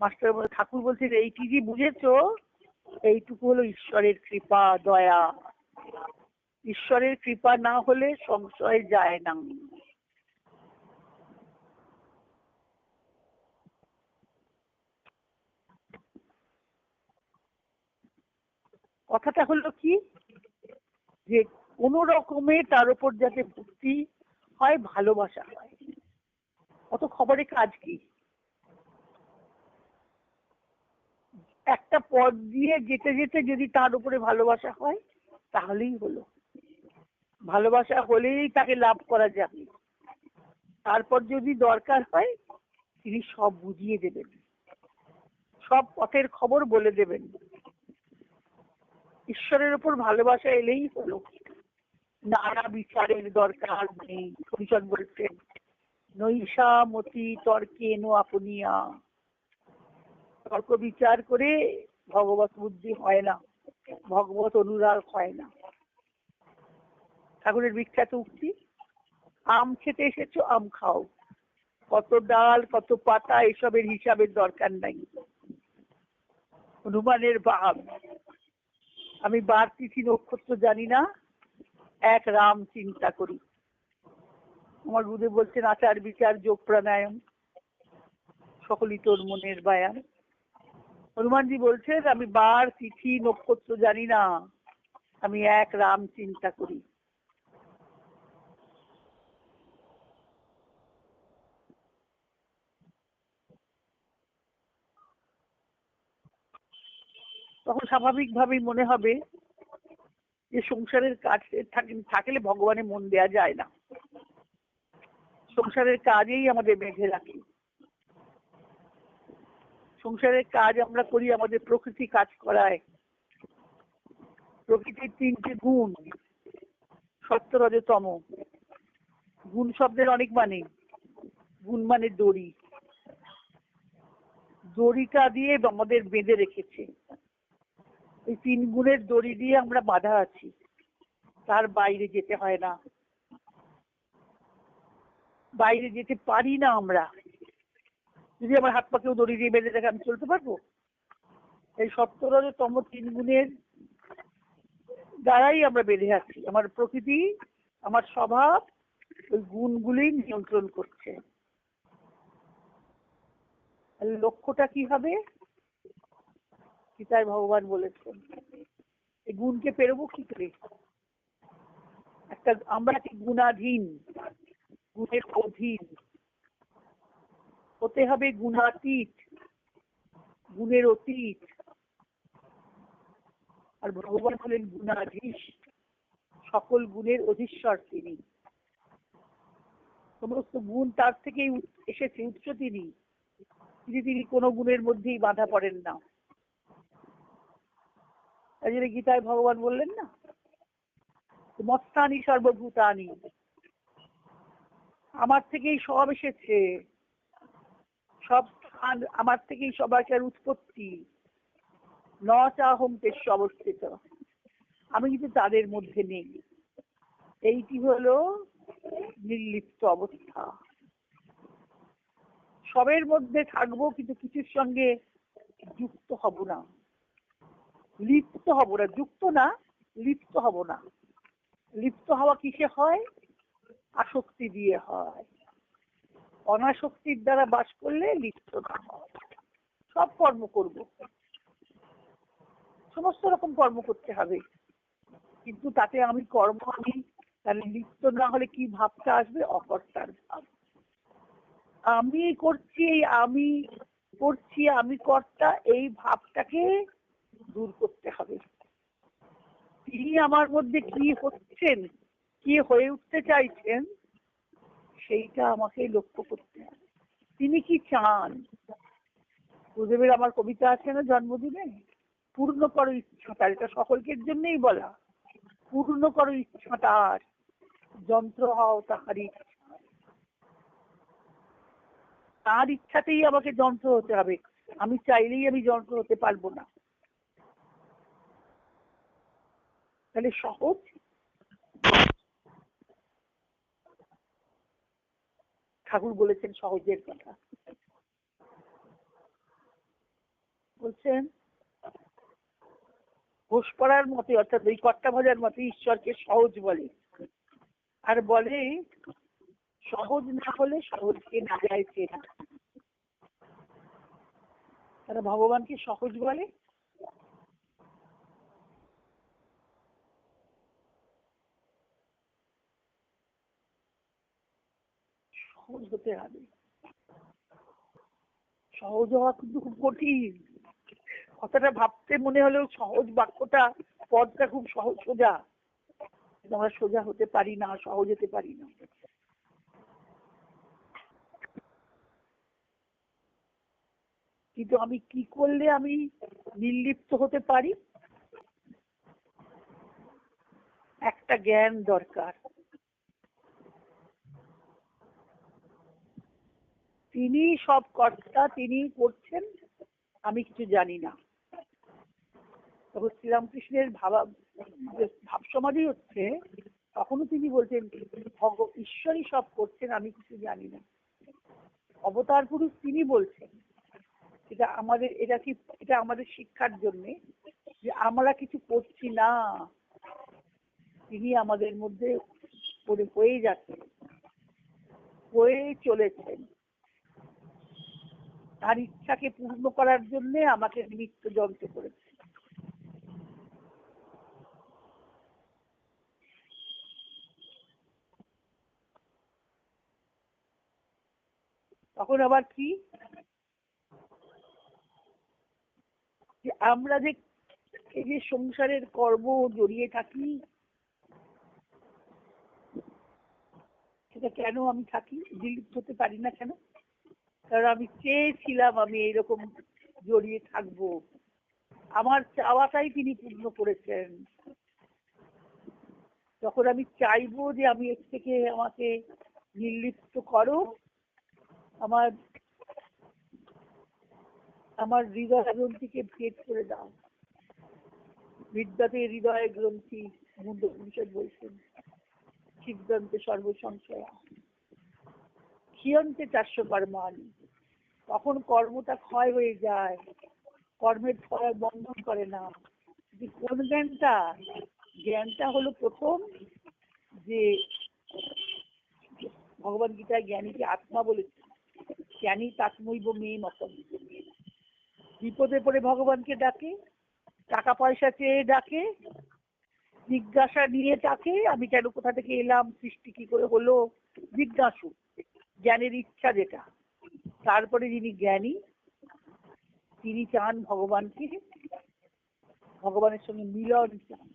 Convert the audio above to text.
Master ঠাকুর বলছেন এইটি যে বুঝেছ? এইটুকু হলো ঈশ্বরের কৃপা, দয়া। ঈশ্বরের কৃপা না হলে সংশয় যায় না। কথাটা হলো কি? যে কোন রকমে তার উপর যাতে ভক্তি হয়, ভালোবাসা হয়। অত খবরে কাজ কি? একটা পথ দিয়ে যেতে যেতে যদি তার উপরে ভালোবাসা হয়, তাহলেই হলো। ভালোবাসা হলেই তাকে লাভ করা যাবে। তারপর যদি দরকার হয়, তিনি সব বুঝিয়ে দেবেন। সব পথের খবর বলে দেবেন। ঈশ্বরের উপর ভালোবাসা এলেই হলো। নানা বিচারের দরকার নেই পরিষদ বলছেন নৈশা মতি তর্কে নো আপনিয়া। তর্ক বিচার করে ভগবত বুদ্ধি হয় না, ভগবত অনুরাগ হয় না। ঠাকুরের বিখ্যাত উক্তি, আম খেতে এসেছ, আম খাও। কত ডাল, কত পাতা, এসবের হিসাবের দরকার নাই। হনুমানের ভাব আমি বার তিথি, নক্ষত্র জানি না, এক রাম চিন্তা করি। আমার গুরুদেব বলছেন আচার বিচার যোগ প্রাণায়াম সকলই তোর মনের বায়ান। হনুমানজি বলছেন, আমি বার তিথি নক্ষত্র জানি না। আমি এক রাম চিন্তা করি। তখন স্বাভাবিকভাবেই মনে হবে যে সংসারের কাজ থাকলে ভগবানে মন দেয়া যায় না। সংসারের কাজেই আমাদের বেঁধে রাখি। সংসারের কাজ আমরা করি, আমাদের প্রকৃতি কাজ করায়। প্রকৃতির তিনটে গুণ, সত্যরজতম। গুণ শব্দের অনেক মানে। গুণ মানে দড়ি। দড়িটা দিয়ে আমাদের বেঁধে রেখেছে। এই তিন গুণের দড়ি দিয়ে আমরা বাধা আছি। তার বাইরে যেতে হয় না। বাইরে যেতে পারি না আমরা। যদি আমার হাত পাকেও দড়ি দিয়ে বেঁধে দেখে আমি চলতে পারব? এই সপ্তরতম তিন গুণের দ্বারাই আমরা বেঁধে আছি। আমার প্রকৃতি, আমার স্বভাব ওই গুণগুলি নিয়ন্ত্রণ করছে। লক্ষ্যটা কি হবে? গীতায় ভগবান বলেছেন, এই গুণকে পেরোবো কি করে? একটা, আমরা কি গুণাধীন, গুণের অধীন হতে হবে গুণাতীত গুণের অতীত। আর ভগবান হলেন গুণাধীশ, সকল গুণের অধীশ্বর তিনি। সমস্ত গুণ তার থেকেই এসেছে, উৎস তিনি। তিনি তিনি কোনো গুণের মধ্যেই বাধা পড়েন না। তাই গীতায় ভগবান বললেন না মস্তানি সর্বভূতানি। আমার থেকেই সব এসেছে। সব আমার থেকেই সবাইকার উৎপত্তি। ন চাহম তেস্য অবস্থিত। আমি কিন্তু তাদের মধ্যে নেই। এইটি হলো নির্লিপ্ত অবস্থা। সবের মধ্যে থাকব কিন্তু কিছুর সঙ্গে যুক্ত হব না। লিপ্ত হব না। যুক্ত না, লিপ্ত হব না। লিপ্ত হওয়া কিসে হয়? আসক্তি দিয়ে হয়। অনাসক্তির দ্বারা বাস করলে লিপ্ত না সব কর্ম করব। সমস্ত রকম কর্ম করতে হবে। কিন্তু তাতে আমি কর্ম, আমি তাহলে লিপ্ত না হলে কি ভাবটা আসবে? অকর্তার ভাব। আমি করছি আমি করছি, আমি কর্তা, এই ভাবটাকে দূর করতে হবে। তিনি আমার মধ্যে কি হচ্ছেন? কি হয়ে উঠতে চাইছেন? সেইটা আমাকে লক্ষ্য করতে হবে তিনি কি চান? গুরুদেবের আমার কবিতা আছে না জন্মদিনে? পূর্ণ করো ইচ্ছাটার এটা সকলকের জন্যই বলা। পূর্ণ করো ইচ্ছাটার যন্ত্র হও তাহারই তার ইচ্ছাতেই আমাকে যন্ত্র হতে হবে। আমি চাইলেই আমি যন্ত্র হতে পারব না। তাহলে সহজ ঠাকুর বলেছেন সহজের কথা। বলছেন, ঘোষ পড়ার মতে, অর্থাৎ ওই কট্টা ভাজার মতে ঈশ্বরকে সহজ বলে। আর বলে, সহজ না হলে সহজকে না যায় চেনা। তারা ভগবানকে সহজ বলে। সহজ হতে হবে। সহজ হওয়া কিন্তু খুব কঠিন। কথাটা ভাবতে মনে হলেও সহজ বাক্যটা, পদটা খুব সহজ সোজা। আমরা সোজা হতে পারি না, সহজ হতে পারি না। কিন্তু আমি কি করলে আমি নির্লিপ্ত হতে পারি? একটা জ্ঞান দরকার। তিনি সব কর্তা তিনি করছেন, আমি কিছু জানি না। তখন শ্রীরামকৃষ্ণের ভাবা ভাব সমাধি হচ্ছে, তখনও তিনি বলছেন, ভগ, ঈশ্বরই সব করছেন, আমি কিছু জানি না। অবতার পুরুষ তিনি বলছেন, এটা আমাদের, এটা কি, এটা আমাদের শিক্ষার জন্যে যে আমরা কিছু করছি না। তিনি আমাদের মধ্যে হয়ে যাচ্ছেন হয়ে চলেছেন। তার ইচ্ছাকে পূর্ণ করার জন্য আমাকে নিমিত্ত যন্ত্র করেছে। তখন আবার কি? যে আমরা যে এই যে সংসারের কর্ম জড়িয়ে থাকি, সেটা কেন আমি থাকি? বিলুপ্ত হতে পারি না কেন? কারণ আমি চেয়েছিলাম আমি এইরকম জড়িয়ে থাকব। আমার চাওয়াটাই তিনি পূর্ণ করেছেন। যখন আমি চাইব যে আমি এর থেকে আমাকে নির্লিপ্ত করো, আমার আমার হৃদয় গ্রন্থিকে ভেদ করে দাও। বিদ্যাতে হৃদয় গ্রন্থি মুন্ড উপনিষদ বলছেন সিদ্ধান্তে সর্বসংশয়া। ক্ষিয়ন্তে চারশো কর্মানি তখন কর্মটা ক্ষয় হয়ে যায়, কর্মের ফল বন্ধন করে না। কোন জ্ঞানটা? জ্ঞানটা হলো প্রথম যে ভগবান গীতায় জ্ঞানীকে আত্মা বলেছে, জ্ঞানী তাৎমৈব মেয়ে মতন বিপদে পড়ে ভগবানকে ডাকে, টাকা পয়সা চেয়ে ডাকে, জিজ্ঞাসা নিয়ে ডাকে, আমি কেন কোথা থেকে এলাম, সৃষ্টি কি করে হলো? জিজ্ঞাসু। জ্ঞানের ইচ্ছা যেটা তারপরে যিনি জ্ঞানী তিনি চান ভগবানকে ভগবানের সঙ্গে মিলন চান।